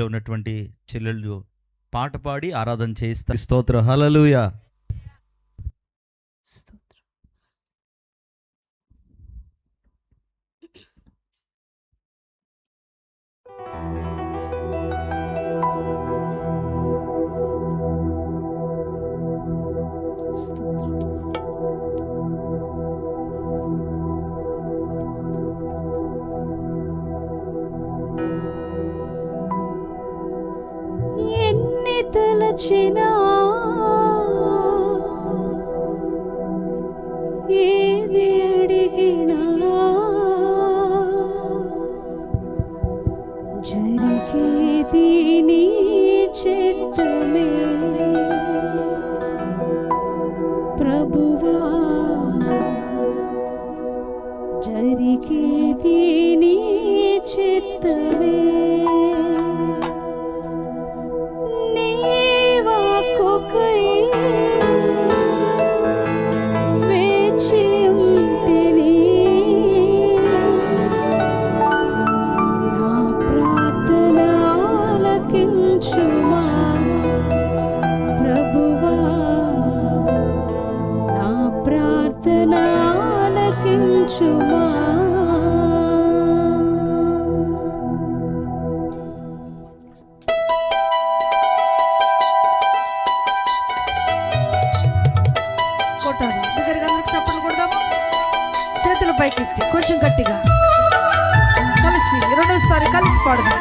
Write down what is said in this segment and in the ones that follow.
మధ్యలో ఉన్నటువంటి చెల్లెళ్ళు పాట పాడి ఆరాధన చేస్తారు స్తోత్ర. హలలుయా వచ్చిన ఏది అడిగినా జరిగేది నీ చిత్తమే ప్రభువా జరిగేది పైకి కొంచెం గట్టిగా. కలిసి రెండోసారి కలిసి పాడదాం.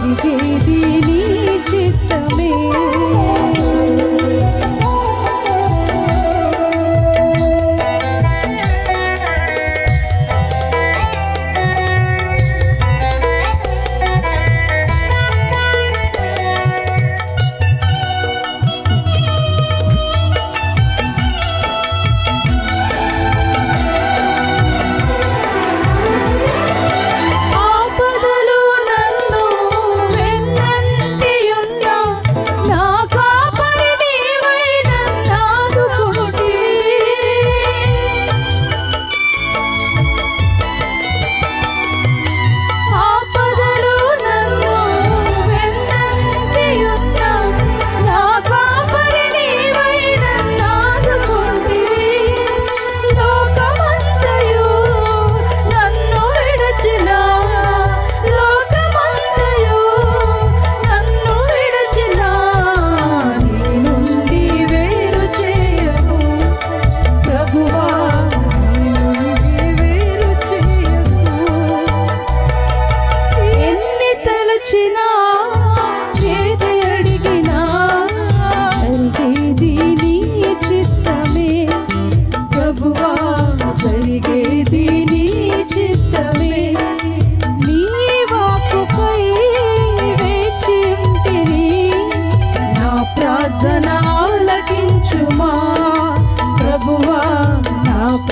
జరిగేది నీ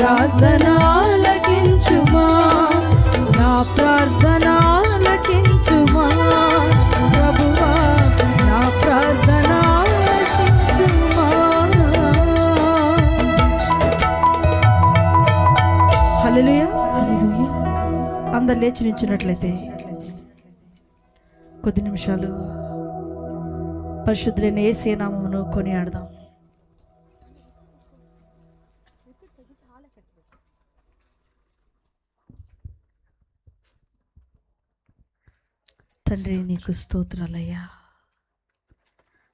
నా ప్రార్థన ఆలకించుమా నా ప్రార్థన ఆలకించుమా ప్రభువా నా ప్రార్థన ఆలకించుమా హల్లెలూయా. అందరు లేచి నిల్చున్నట్లయితే కొద్ది నిమిషాలు పరిశుద్ధులైన ఏసే నామమును కొనియాడదాం. తండ్రి నీకు స్తోత్రాలయ్యా.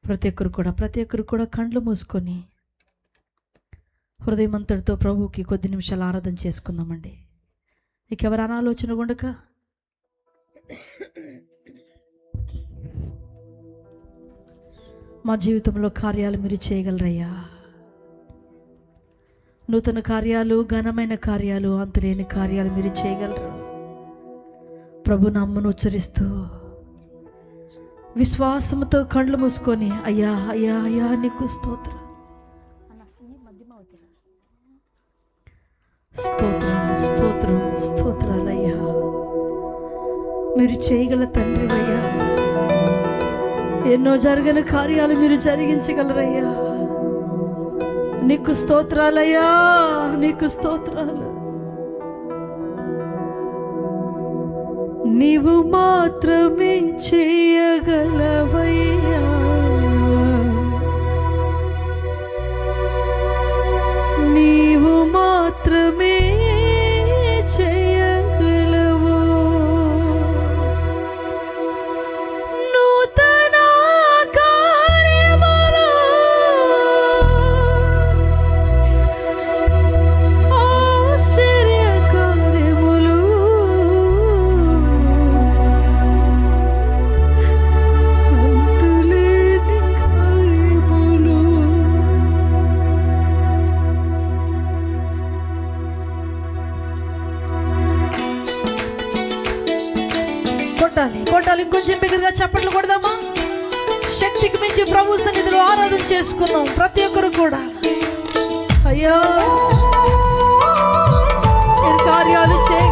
ప్రతి ఒక్కరు కూడా ప్రతి ఒక్కరు కూడా కండ్లు మూసుకొని హృదయమంతటితో ప్రభువుకి కొద్ది నిమిషాలు ఆరాధన చేసుకుందామండి. నీకు ఎవరు అనాలోచన ఉండక? మా జీవితంలో కార్యాలు మీరు చేయగలరయ్యా. నూతన కార్యాలు ఘనమైన కార్యాలు అంతులేని కార్యాలు మీరు చేయగలరు. ప్రభు నమ్మను ఉచ్చరిస్తూ విశ్వాసంతో కళ్ళు మూసుకొని అయ్యా అయ్యా అయ్యా నీకు స్తోత్ర. స్తోత్రం స్తోత్రం స్తోత్రాలయ్యా. మీరు చేయగల తండ్రివయ్యా. ఎన్నో జరగని కార్యాలు మీరు జరిగించగలరయ్యా. నీకు స్తోత్రాలయ్యా నీకు స్తోత్రాలు. నీవు మాత్రమే చేయ ప్రభు సన్నిధిలో ఆరాధన చేసుకున్నాం ప్రతి ఒక్కరు కూడా. అయ్యా కార్యాలు చేయ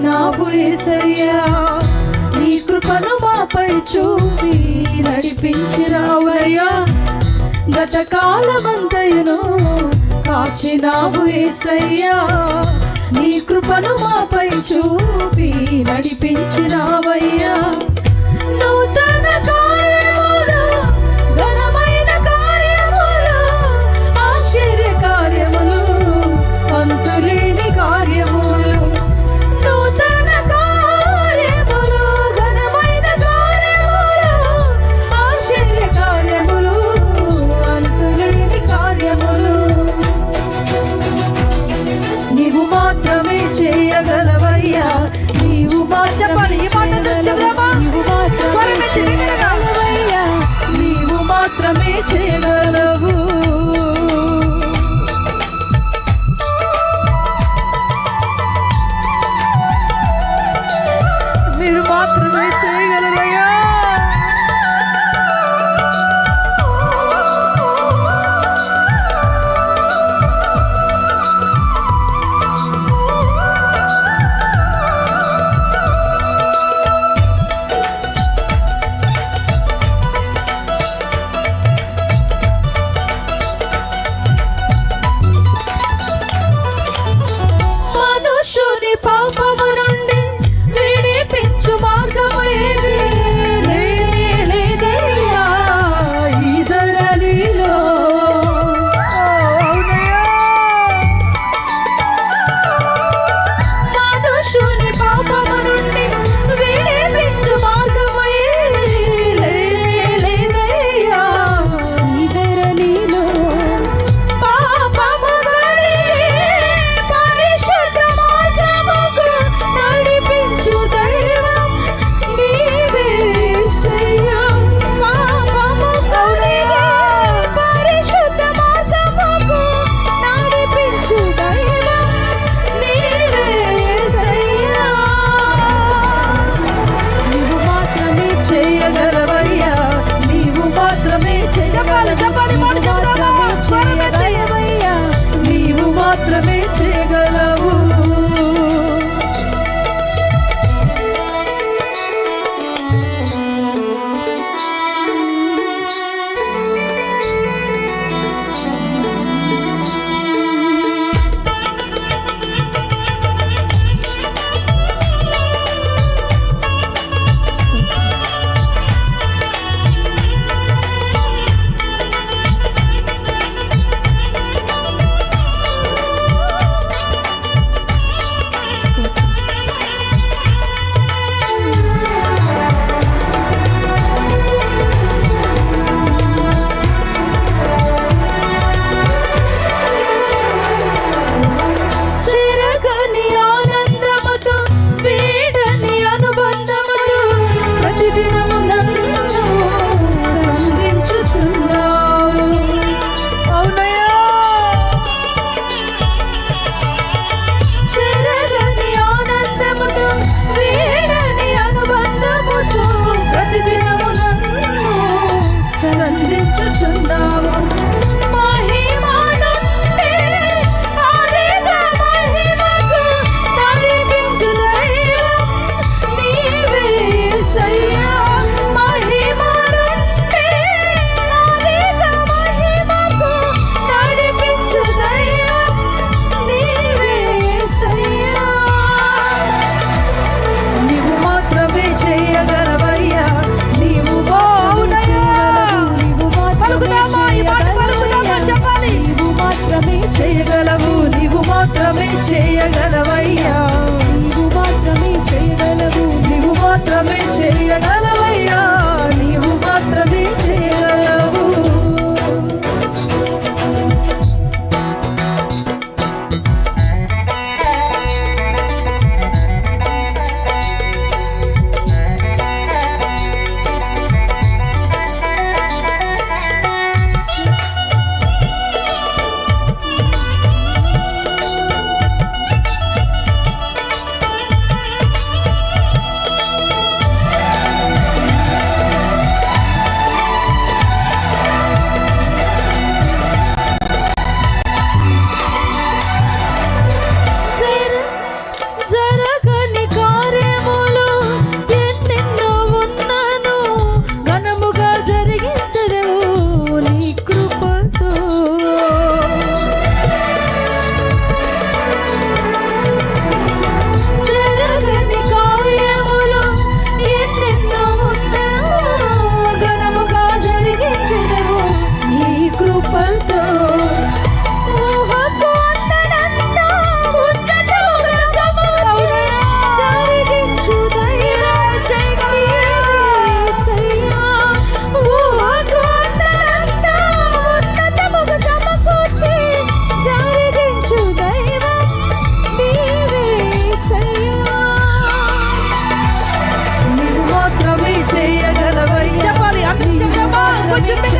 నడిచినావు ఏసయ్యా నీ కృపను మాపై చూపి నడిపించినావయ్యా గత కాలమంతయును కాచినావు ఏసయ్యా. నీ కృపను మాపై చూపి నడిపించినావయ్యా నువ్వు చేయగలవయ్యా. what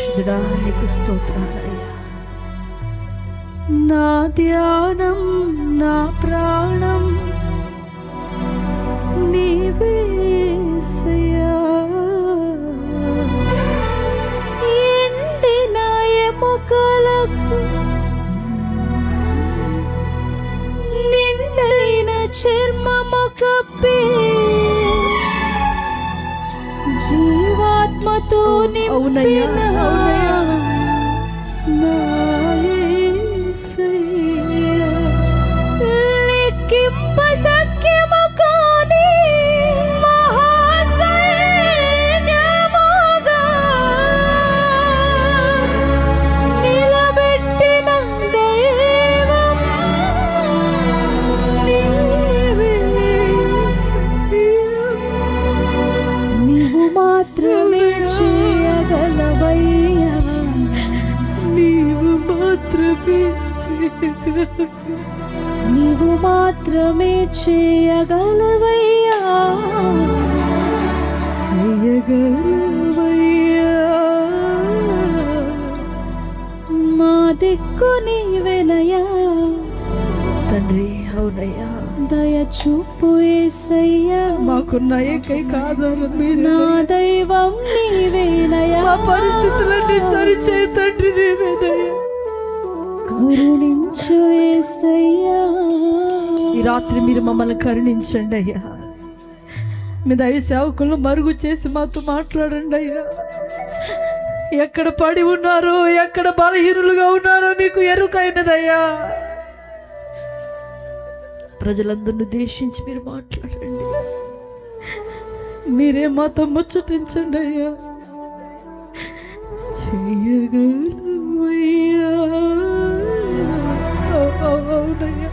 పరిశుద్ధుడా నీకు స్తోత్రాలయ్యా నా ధ్యానం నా ప్రాణం నీవేసయ్యా ఎండిన ఎముకలకు నిండైన చర్మము కప్పి జీవాత్మతో నింపిన ఏకైక ఆధారం నా దైవం నీవేనయా మా పరిస్థితులన్నీ సరిచేయ తండ్రి నీవేనయ్యా కరుణించు ఏసయ్యా. ఈ రాత్రి మీరు మమ్మల్ని కరుణించండి అయ్యా. మీ దైవ సేవకులను మరుగు చేసి మాతో మాట్లాడండి అయ్యా. ఎక్కడ పడి ఉన్నారో ఎక్కడ బలహీనులుగా ఉన్నారో మీకు ఎరుకైనదయ్యా ప్రజలందరిని ఉద్దేశించి మీరు మాట్లాడండి. మీరే మాతో ముచ్చటించండి అయ్యా. చెయ్యగలవయ్యా అవునయ్యా.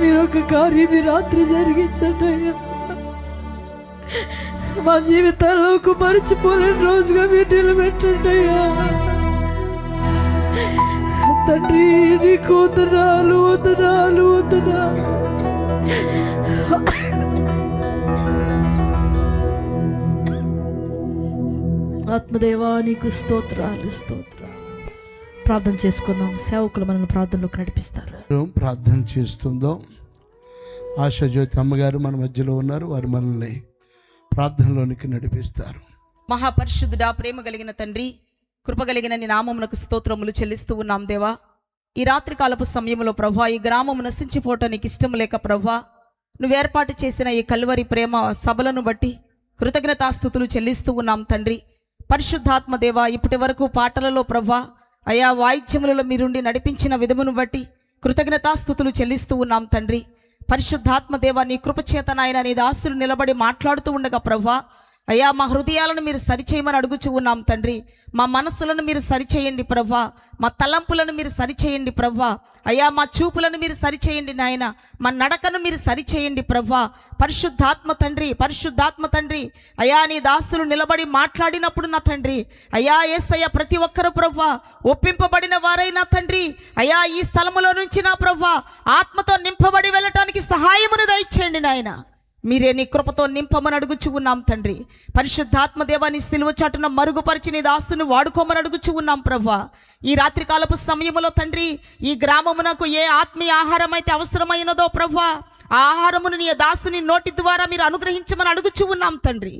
మీరు ఒక కార్యం ఈ రాత్రి జరిగించండి అయ్యా. మా జీవితాల్లో ఒక మర్చిపోలేని రోజుగా మీరు నిలబెట్టండి అయ్యా. తండ్రి నీకు వందనాలు వందనాలు వందనాలు. ఆత్మదేవా నీకు స్తోత్రాలు స్తోత్రాలు. ప్రార్థన చేసుకుందాం. సేవకులు మనల్ని ప్రార్థనలోకి నడిపిస్తారు. ప్రార్థన చేస్తుందో. ఆశాజ్యోతి అమ్మగారు మన మధ్యలో ఉన్నారు. వారు మనల్ని ప్రార్థనలోనికి నడిపిస్తారు. మహాపరిశుద్ధుడా ప్రేమ కలిగిన తండ్రి కృప కలిగిన నీ నామమునకు స్తోత్రములు చెల్లిస్తూ ఉన్నాం దేవా. ఈ రాత్రి కాలపు సమయంలో ప్రభా ఈ గ్రామం నశించిపోవటానికి ఇష్టం లేక ప్రభా నువ్వు ఏర్పాటు చేసిన ఈ కల్వరి ప్రేమ సభలను బట్టి కృతజ్ఞతాస్థుతులు చెల్లిస్తూ ఉన్నాం తండ్రి. పరిశుద్ధాత్మ దేవ ఇప్పటి వరకు పాటలలో ప్రభా అయా వాయిద్యములలో మీరుండి నడిపించిన విధమును బట్టి కృతజ్ఞతాస్థుతులు చెల్లిస్తూ ఉన్నాం తండ్రి. పరిశుద్ధాత్మ దేవ నీ కృపచేత నాయన నీ దాసులు నిలబడి మాట్లాడుతూ ఉండగా ప్రభా అయ్యా మా హృదయాలను మీరు సరిచేయమని అడుగుచూ ఉన్నాం తండ్రి. మా మనస్సులను మీరు సరిచేయండి ప్రభా. మా తలంపులను మీరు సరిచేయండి ప్రభా. అయ్యా మా చూపులను మీరు సరిచేయండి నాయన. మా నడకను మీరు సరిచేయండి ప్రభా. పరిశుద్ధాత్మ తండ్రి పరిశుద్ధాత్మ తండ్రి. అయ్యా నీ దాసులు నిలబడి మాట్లాడినప్పుడు నా తండ్రి. అయ్యా ఏసయ్య ప్రతి ఒక్కరు ప్రభా ఒప్పింపబడిన వారైనా తండ్రి. అయ్యా ఈ స్థలములో నుంచి నా ప్రభా ఆత్మతో నింపబడి వెళ్ళటానికి సహాయమును దయచేయండి నాయనా. మీరే నీ కృపతో నింపమని అడుగుచు ఉన్నాం తండ్రి. పరిశుద్ధాత్మ దేవాన్ని సిలువ చాటున మరుగుపరిచి నీ దాసును వాడుకోమని అడుగుచు ఉన్నాం ప్రభా ఈ రాత్రికాలపు సమయంలో సమయములో తండ్రి ఈ గ్రామమునకు ఏ ఆత్మీయ ఆహారం అయితే అవసరమైనదో ప్రభా ఆ ఆహారమును నీ దాసుని నోటి ద్వారా మీరు అనుగ్రహించమని అడుగుచు ఉన్నాం తండ్రి.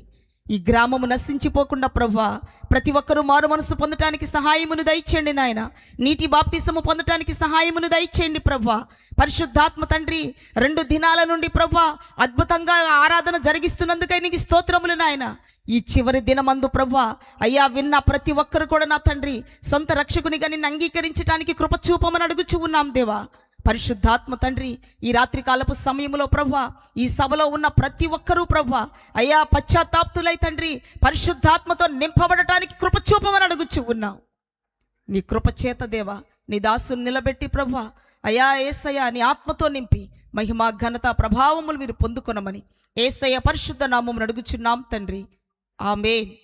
ఈ గ్రామము నశించిపోకుండా ప్రభా ప్రతి ఒక్కరూ మారు మనసు పొందటానికి సహాయమును దయచేయండి నాయన. నీటి బాప్టిసము పొందటానికి సహాయమును దయచేయండి ప్రభా పరిశుద్ధాత్మ తండ్రి రెండు దినాల నుండి ప్రభా అద్భుతంగా ఆరాధన జరిగిస్తున్నందుకై నీకు స్తోత్రములు నాయన. ఈ చివరి దినమందు ప్రభా అయ్యా విన్న ప్రతి ఒక్కరు కూడా నా తండ్రి సొంత రక్షకునిగా నిన్ను అంగీకరించడానికి కృపచూపమని అడుగుచూ ఉన్నాం దేవా. పరిశుద్ధాత్మ తండ్రి ఈ రాత్రికాలపు సమయంలో ప్రభా ఈ సభలో ఉన్న ప్రతి ఒక్కరూ ప్రభ అయ్యా పశ్చాత్తాప్తులై తండ్రి పరిశుద్ధాత్మతో నింపబడటానికి కృపచూపమని అడుగుచు ఉన్నావు. ఉన్నాం నీ కృపచేత దేవా నీ దాసుని నిలబెట్టి ప్రభా అయా ఏసయ్య నీ ఆత్మతో నింపి మహిమ ఘనత ప్రభావములు మీరు పొందుకొనమని. ఏసయ్య పరిశుద్ధ నామం అడుగుచున్నాం తండ్రి. ఆమెన్.